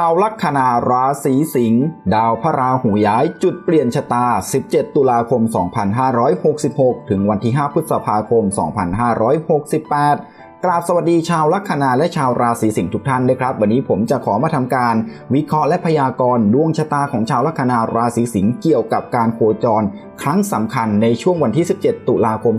าวลัคนาราศีสิงห์ดาวพระราหูย้ายจุดเปลี่ยนชะตา 17 ตุลาคม 2566 ถึงวันที่ 5 พฤษภาคม 2568 กราบสวัสดีชาวลัคนาและชาวราศีสิงห์ทุกท่านเลยครับ วันนี้ผมจะขอมาทำการวิเคราะห์และพยากรณ์ดวงชะตาของชาวลัคนาราศีสิงห์เกี่ยวกับการโคจร ครั้งสำคัญในช่วงวันที่ 17 ตุลาคม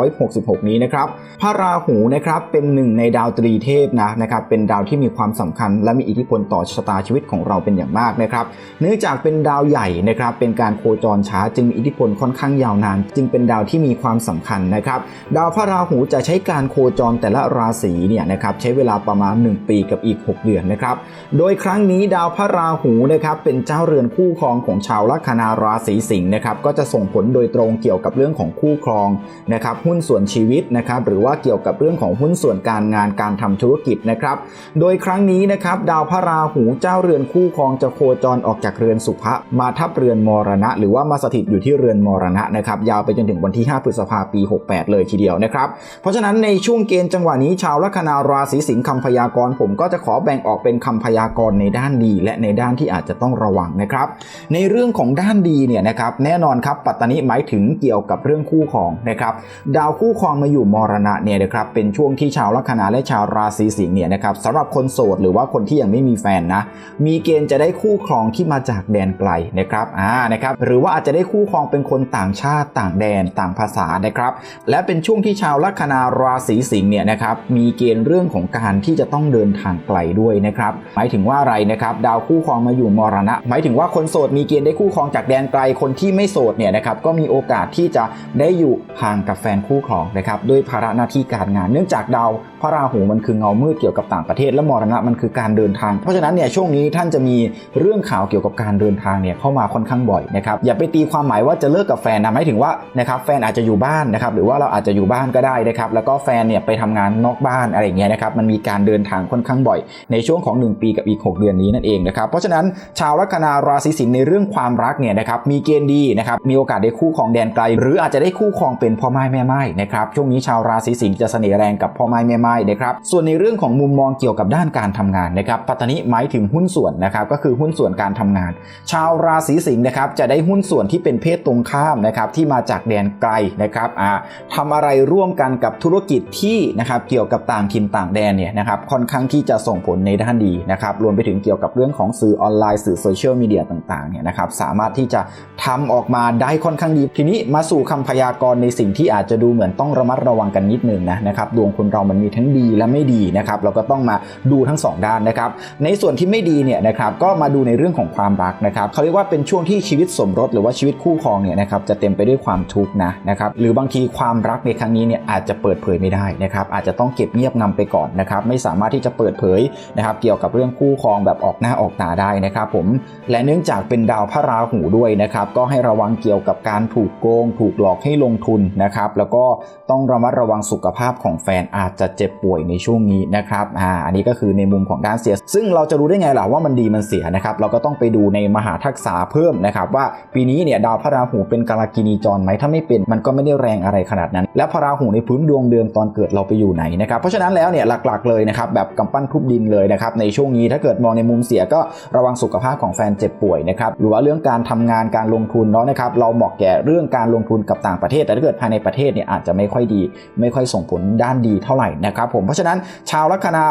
2566 นี้นะครับพระราหูนะครับเป็นหนึ่งในดาวตรีเทพนะนะครับเป็นดาวที่มีความสำคัญ และมีอิทธิพลต่อชะตาชีวิตของเราเป็นอย่างมากนะครับเนื่องจากเป็นดาวใหญ่นะครับเป็นการโคจรช้าจึงมีอิทธิพลค่อนข้างยาวนาน จึงเป็นดาวที่มีความสำคัญนะครับดาวพระราหูจะใช้การโคจรแต่ละราศีเนี่ยนะครับใช้เวลาประมาณ 1 ปีกับอีก 6 เดือนนะครับโดยครั้งนี้ดาวพระราหูนะครับเป็นเจ้าเรือนคู่ครองของชาวลัคนาราศีสิงห์นะครับก็จะส่งผลโดยตรงเกี่ยวกับเรื่องของคู่ครองนะครับหุ้นส่วนชีวิตนะครับหรือว่าเกี่ยวกับเรื่องของหุ้นส่วนการงานการทำธุรกิจนะครับโดยครั้งนี้นะครับดาวพระราหูเจ้าเรือนคู่ครองจะโคจรออกจากเรือนสุภะมาทับเรือนมรณะ หรือว่ามาสถิตอยู่ที่เรือนมรณะนะครับยาวไปจนถึงวันที่ 5 พฤษภาปี 68 เลยทีเดียวนะครับเพราะฉะนั้นในช่วงเกณฑ์จังหวะนี้ชาวลัคนาราศีสิงห์คำพยากรณ์ผมก็จะขอแบ่งออกเป็นคำพยากรณ์ในด้านดี และในด้านที่อาจจะต้องระวังนะครับ ในเรื่องของด้านดีเนี่ยนะครับแน่นอนครับปัตตานิหมายถึงเกี่ยวกับเรื่องคู่ครองนะครับดาวคู่ครองมาอยู่มรณะเนี่ยนะครับเป็นช่วงที่ชาวลัคนาและชาวราศีสิงห์เนี่ยนะครับสำหรับคนโสดหรือว่าคนที่ยังไม่มีแฟนนะมีเกณฑ์จะได้คู่ครองที่มาจากแดนไกลนะครับอ่านะครับหรือว่าอาจจะได้คู่ครองเป็นคนต่างชาติต่างแดนต่างภาษานะครับและเป็นช่วงที่ชาวลัคนาราศีสิงห์เนี่ยนะครับมีเกณฑ์เรื่องของการที่จะต้องเดินทางไกลด้วยนะครับหมายถึงว่าอะไรนะครับดาวคู่ครองมาอยู่มรณะ หมายถึงว่าคนโสดมีเกณฑ์ได้คู่ครองจากแดนไกลคนที่ไม่โสดเนี่ยนะครับก็มีโอกาสที่จะได้อยู่ห่างกับแฟนคู่ครองนะครับด้วยภาระหน้าที่การงาน เนื่องจากดาวพระราหูมันคือเงามืดเกี่ยวกับต่างประเทศและมรณะมันคือการเดินทาง เพราะฉะนั้นเนี่ยช่วงนี้ท่านจะมีเรื่องข่าวเกี่ยวกับการเดินทางเนี่ยเข้ามาค่อนข้างบ่อยนะครับอย่าไปตีความหมายว่าจะเลิกกับแฟนนะหมายถึงว่านะครับแฟนอาจจะอยู่บ้านนะครับหรือว่าเราอาจจะอยู่บ้านก็ได้นะครับแล้วก็แฟนเนี่ยไปทำงานนอกบ้านอะไรอย่างเงี้ยนะครับมันมีการเดินทางค่อนข้างบ่อย ในช่วงของ 1 ปีกับอีก 6 เดือนนี้นั่นเองนะครับเพราะฉะนั้นชาวลัคนาราศีสิงห์ในเรื่องความรักเนี่ยนะครับมีเกณฑ์ดีนะครับมีโอกาสได้คู่ของแดนไกล หรืออาจจะได้คู่ครองเป็นพ่อไม้แม่ไม้นะครับช่วงนี้ชาวราศีสิงห์จะเสน่ห์แรงกับพ่อไม้แม่ไม้นะครับส่วนในเรื่องของมุมมองเกี่ยวกับด้านการทำงานนะครับปัตตานิหมายถึงหุ้นส่วนนะครับก็คือหุ้นส่วนการทำงาน ชาวราศีสิงห์นะครับจะได้หุ้นส่วนที่เป็นเพศตรงข้ามนะครับที่มาจากแดนไกลนะครับอ่าทำอะไรร่วมกันกับธุรกิจที่นะครับเกี่ยวกับต่างถิ่นต่างแดนเนี่ยนะครับค่อนข้างที่จะส่งผลในด้านดีนะครับรวมไปถึงเกี่ยวกับเรื่องของสื่อออนไลน์สื่อโซเชียลมีเดียต่างๆเนี่ยนะครับสามารถที่จะทำออกมาได้ค่อนข้างดี ทีนี้มาสู่คำพยากรณ์ในสิ่งที่อาจจะดูเหมือนต้องระมัดระวังกันนิดนึงนะนะครับดวงคนเรามันมีทั้งดีและไม่ดีนะครับเราก็ต้องมาดูทั้งสองด้านนะครับในส่วนที่ไม่ดีเนี่ยนะครับก็มาดูในเรื่องของความรักนะครับเขาเรียกว่าเป็นช่วงที่ชีวิตสมรสหรือว่าชีวิตคู่ครองเนี่ยนะครับจะเต็มไปด้วยความทุกข์นะนะครับหรือบางทีความรักในครั้งนี้เนี่ยอาจจะเปิดเผยไม่ได้นะครับอาจจะต้องเก็บเงียบงำไปก่อนนะครับไม่สามารถที่จะเปิดเผยนะครับเกี่ยวกับเรื่องคู่ครองแบบออกหน้าออกตาได้นะครับผมและเนื่องจากเป็นดาวพระราหูด้วยนะครับก็ให้ระวังเกี่ยวกับการถูกโกง ถูกหลอกให้ลงทุนนะครับแล้วก็ต้องระมัดระวังสุขภาพของแฟนอาจจะเจ็บป่วยในช่วงนี้นะครับอ่าอันนี้ก็คือในมุมของด้านเสีย ซึ่งเราจะรู้ได้ไงล่ะว่ามันดีมันเสียนะครับเราก็ต้องไปดูในมหาทักษะเพิ่มนะครับว่าปีนี้เนี่ยดาวพระราหูเป็นกาลกินีจรไหมถ้าไม่เป็นมันก็ไม่ได้แรงอะไรขนาดนั้น และพระราหูในพื้นดวงเดิมตอนเกิดเราไปอยไหนนะครับ เพราะฉะนั้นแล้วเนี่ยหลักๆเลยนะครับแบบกำปั้นทุบดินเลยนะครับในช่วงนี้ถ้าเกิดมองในมุมเสียก็ระวังสุขภาพของแฟนเจ็บป่วยนะครับหรือว่าเรื่องการทำงานการลงทุนเนาะนะครับเราเหมาะแก่เรื่องการลงทุนกับต่างประเทศ แต่ถ้าเกิดภายในประเทศเนี่ยอาจจะไม่ค่อยดี ไม่ค่อยส่งผลด้านดีเท่าไหร่นะครับผมเพราะฉะนั้นชาวลัคนา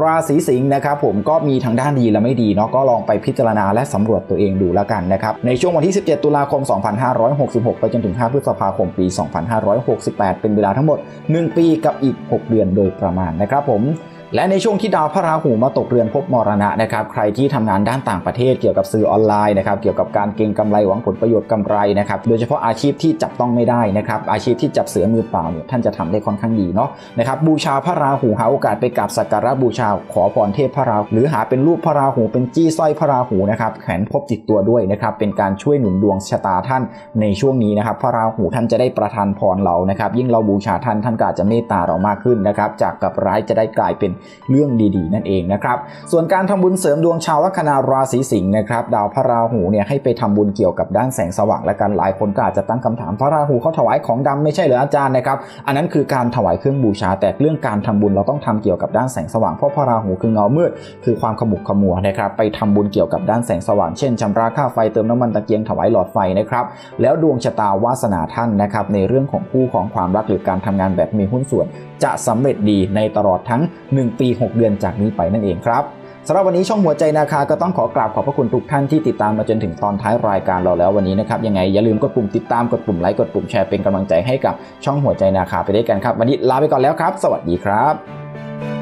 ราศีสิงห์นะครับผมก็มีทั้งด้านดีและไม่ดีเนาะก็ลองไปพิจารณาและสำรวจตัวเองดูแล้วกันนะครับในช่วงวันที่ 17 ตุลาคม 2566 ไปจนถึง 5 พฤษภาคม ปี 2568 เป็นเวลาทั้งหมด 1 ปีกับอีก6เดือนโดยประมาณนะครับผม และในช่วงที่ดาวพระราหูมาตกเรือนภพมรณะนะครับ ใครที่ทำงานด้านต่างประเทศเกี่ยวกับสื่อออนไลน์นะครับ เกี่ยวกับการเก็งกำไรหวังผลประโยชน์กำไรนะครับ โดยเฉพาะอาชีพที่จับต้องไม่ได้นะครับ อาชีพที่จับเสือมือเปล่าเนี่ยท่านจะทำได้ค่อนข้างดีเนาะนะครับบูชาพระราหูหาโอกาสไปกราบสักการะบูชาขอพรเทพพระราหูหรือหาเป็นรูปพระราหูเป็นจี้สร้อยพระราหูนะครับแขวนพบติดตัวด้วยนะครับเป็นการช่วยหนุนดวงชะตาท่านในช่วงนี้นะครับพระราหูท่านจะได้ประทานพรเรานะครับยิ่งเราบูชาท่านท่านก็อาจจะเมตตาเรามากขึ้นนะครับจากกับร้ายจะได้กลายเป็นเรื่องดีๆ นั่นเองนะครับ ส่วนการทำบุญเสริมดวงชาวลัคนาราศีสิงห์นะครับ ดาวพระราหูเนี่ยให้ไปทำบุญเกี่ยวกับด้านแสงสว่างและกันหลายคนก็อาจจะตั้งคำถามพระราหูเขาถวายของดำไม่ใช่เหรออาจารย์นะครับ อันนั้นคือการถวายเครื่องบูชา แต่เรื่องการทำบุญเราต้องทำเกี่ยวกับด้านแสงสว่างเพราะพระราหูคือเงามืดคือความขมุกขมัวนะครับ ไปทำบุญเกี่ยวกับด้านแสงสว่างเช่นชำระค่าไฟเติมน้ำมันตะเกียงถวายหลอดไฟนะครับ แล้วดวงชะตาวาสนาท่านนะครับในเรื่องของคู่ของความรักหรือการทำงานแบบมีหุ้นส่วน จะสำเร็จดีในตลอดทั้ง1 ปี 6 เดือนจากนี้ไปนั่นเองครับสำหรับวันนี้ช่องหัวใจนาคาก็ต้องขอกราบขอบพระคุณทุกท่านที่ติดตามมาจนถึงตอนท้ายรายการเราแล้ววันนี้นะครับยังไงอย่าลืมกดปุ่มติดตามกดปุ่มไลค์กดปุ่มแชร์เป็นกำลังใจให้กับช่องหัวใจนาคาไปด้วยกันครับ วันนี้ลาไปก่อนแล้วครับ สวัสดีครับ